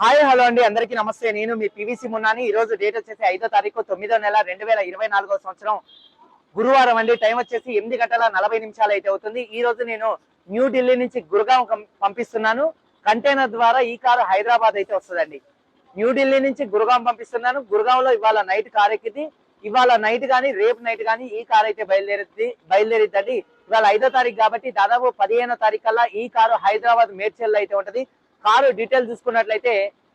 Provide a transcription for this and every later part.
Hi hello అండి. అందరికీ నమస్తే. నేను మీ పివిసి మున్నాని. ఈ రోజు డేట్ వచ్చేసి ఐదో తారీఖు తొమ్మిదో నెల రెండు వేల ఇరవై నాలుగో సంవత్సరం గురువారం అండి. టైం వచ్చేసి ఎనిమిది గంటల నలభై నిమిషాలు అయితే అవుతుంది. ఈ రోజు నేను న్యూఢిల్లీ నుంచి గురుగాం పంపిస్తున్నాను. కంటైనర్ ద్వారా ఈ కారు హైదరాబాద్ అయితే వస్తుందండి. న్యూఢిల్లీ నుంచి గురుగాం పంపిస్తున్నాను. గురుగాంలో ఇవాళ నైట్ కార్ ఎక్కింది. ఇవాళ నైట్ కానీ రేపు నైట్ కానీ ఈ కార్ అయితే బయలుదేరుద్ది బయలుదేరిద్దండి. ఇవాళ ఐదో తారీఖు కాబట్టి దాదాపు పదిహేనో తారీఖు కల్లా ఈ కారు హైదరాబాద్ మేడ్చల్లో అయితే ఉంటది. కారు డీటెయిల్ చూసుకున్నట్లయితే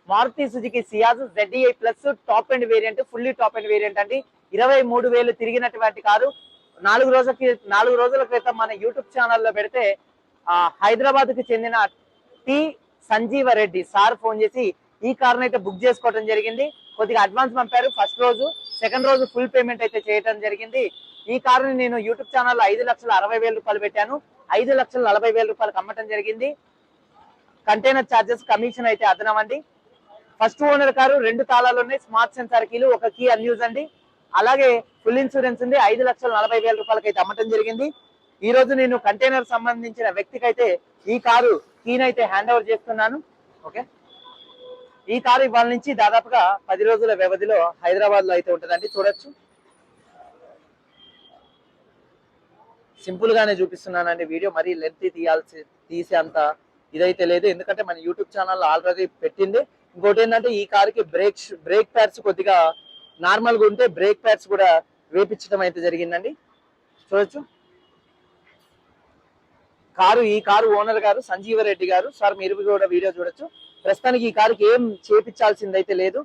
Maruti Suzuki Ciaz ZEI plus top end variant fully top end variant అండి. ఇరవై మూడు వేలు తిరిగినటువంటి కారు. నాలుగు రోజులకి నాలుగు రోజుల క్రితం మన యూట్యూబ్ ఛానల్లో పెడితే హైదరాబాద్కు చెందిన T Sanjeeva Reddy sir phone చేసి ఈ కారును అయితే బుక్ చేసుకోవడం జరిగింది. కొద్దిగా అడ్వాన్స్ పంపారు. ఫస్ట్ రోజు సెకండ్ రోజు ఫుల్ పేమెంట్ అయితే చేయడం జరిగింది. ఈ కారుని నేను యూట్యూబ్ ఛానల్లో ఐదు లక్షల అరవై వేల రూపాయలు పెట్టాను. ఐదు లక్షల నలభై వేల రూపాయలకు అమ్మటం జరిగింది. కంటైనర్ ఛార్జెస్ కమిషన్ అయితే అదనం అండి ఫస్ట్ ఓనర్ కారు రెండు తాళాలు ఉన్నాయి స్మార్ట్ సెన్సార్ కీలు ఒక కీ అన్యూజ్ అండి. అలాగే ఫుల్ ఇన్సూరెన్స్ ఉంది ఐదు లక్షల నలభై వేల రూపాయలకి అయితే అమ్మటం జరిగింది. ఈ రోజు నేను కంటైనర్ సంబంధించిన వ్యక్తికి అయితే ఈ కారు కీని అయితే హ్యాండ్ ఓవర్ చేస్తున్నాను. ఓకే? ఈ కారు ఇవాళ నుంచి దాదాపుగా పది రోజుల వ్యవధిలో హైదరాబాద్లో అయితే ఉంటుందండి చూడొచ్చు. సింపుల్ గానే చూపిస్తున్నానండి వీడియో మరీ లెంత్ తీయాల్సి తీసే అంత ఇదైతే లేదు. ఎందుకంటే మన యూట్యూబ్ ఛానల్ ఆల్రెడీ పెట్టింది. ఇంకోటి ఏంటంటే ఈ కార్కి బ్రేక్ బ్రేక్ ప్యాడ్స్ కొద్దిగా నార్మల్గా ఉంటే బ్రేక్ ప్యాడ్స్ కూడా వేపించడం అయితే జరిగిందండి. చూడొచ్చు. కారు ఈ కారు ఓనర్ గారు సంజీవ రెడ్డి గారు సార్ మీరు కూడా వీడియో చూడొచ్చు. ప్రస్తుతానికి ఈ కారుకి ఏం చేపించాల్సింది అయితే లేదు.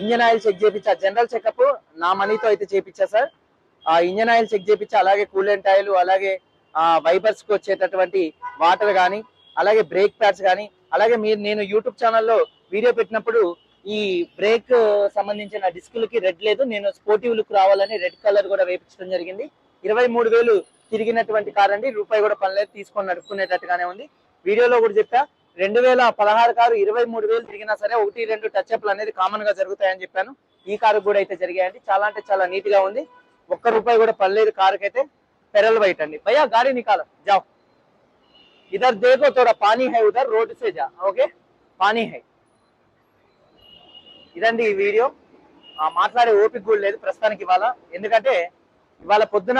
ఇంజన్ ఆయిల్ చెక్ చేపించా జనరల్ చెకప్ నా మనీతో అయితే చేపించా సార్ ఆ ఇంజన్ ఆయిల్ చెక్ చేపించి అలాగే కూలెంట్ ఆయిల్ అలాగే ఆ కి వచ్చేటటువంటి వాటర్ కానీ అలాగే బ్రేక్ ప్యాడ్స్ కానీ అలాగే మీరు నేను యూట్యూబ్ ఛానల్లో వీడియో పెట్టినప్పుడు ఈ బ్రేక్ సంబంధించిన డిస్కులకి రెడ్ లేదు నేను స్పోర్టివ్ లుక్ రావాలని రెడ్ కలర్ కూడా వేపించడం జరిగింది. ఇరవై మూడు వేలు తిరిగినటువంటి కార్ అండి రూపాయి కూడా పనిలేదు తీసుకొని నడుపుకునేటట్టుగానే ఉంది. వీడియోలో కూడా చెప్పా రెండు వేల పదహారు కారు ఇరవై మూడు వేలు తిరిగినా సరే ఒకటి రెండు టచ్ అప్లు అనేది కామన్గా జరుగుతాయని చెప్పాను. ఈ కారు కూడా అయితే జరిగాయండి చాలా అంటే చాలా నీట్గా ఉంది. ఒక్క రూపాయి కూడా పర్లేదు కారుకి అయితే పెరల్ వైట్ అండి. భయ్యా గాడి కాలం జాబ్ इधर देखो थोड़ा पानी है उधर रोड से जा ओके पानी है ఇదండి ఈ వీడియో ఆ, మాట్లాడే ఓపిక కూడా లేదు ప్రస్తుతానికి ఇవాళ ఎందుకంటే ఇవాళ పొద్దున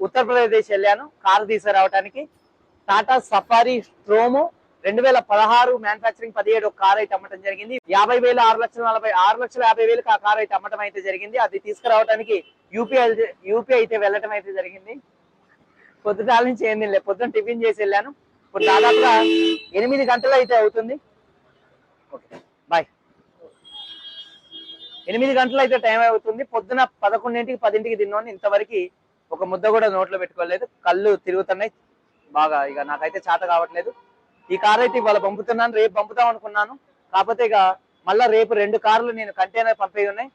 ఉత్తరప్రదేశ్ వెళ్ళాను కారు తీసుకురావడానికి టాటా సఫారీ స్ట్రోమో రెండు వేల పదహారు మ్యానుఫాక్చరింగ్ పదిహేడు కార్ అయితే అమ్మటం జరిగింది యాభై వేలు ఆరు లక్షల నలభై ఆరు లక్షల యాభై వేలకు ఆ కార్ అయితే అమ్మటం అయితే జరిగింది అది తీసుకురావడానికి యూపీ యూపీ అయితే వెళ్ళటం అయితే జరిగింది పొద్దుటాల నుంచి ఏం తినలేదు పొద్దున టిఫిన్ చేసి వెళ్ళాను ఇప్పుడు దాదాపుగా ఎనిమిది గంటలు అయితే అవుతుంది బాయ్. ఎనిమిది గంటలు అయితే టైం అవుతుంది. పొద్దున పదకొండింటికి పదింటికి తిన్నాను. ఇంతవరకు ఒక ముద్ద కూడా నోట్లో పెట్టుకోలేదు. కళ్ళు తిరుగుతున్నాయి. బాగా ఇక నాకైతే చేత కావట్లేదు. ఈ కార్ అయితే ఇవాళ పంపుతున్నాను. రేపు పంపుతాం అనుకున్నాను. కాకపోతే ఇక మళ్ళా రేపు రెండు కార్లు నేను కంటైనర్ పంపేవి ఉన్నాయి.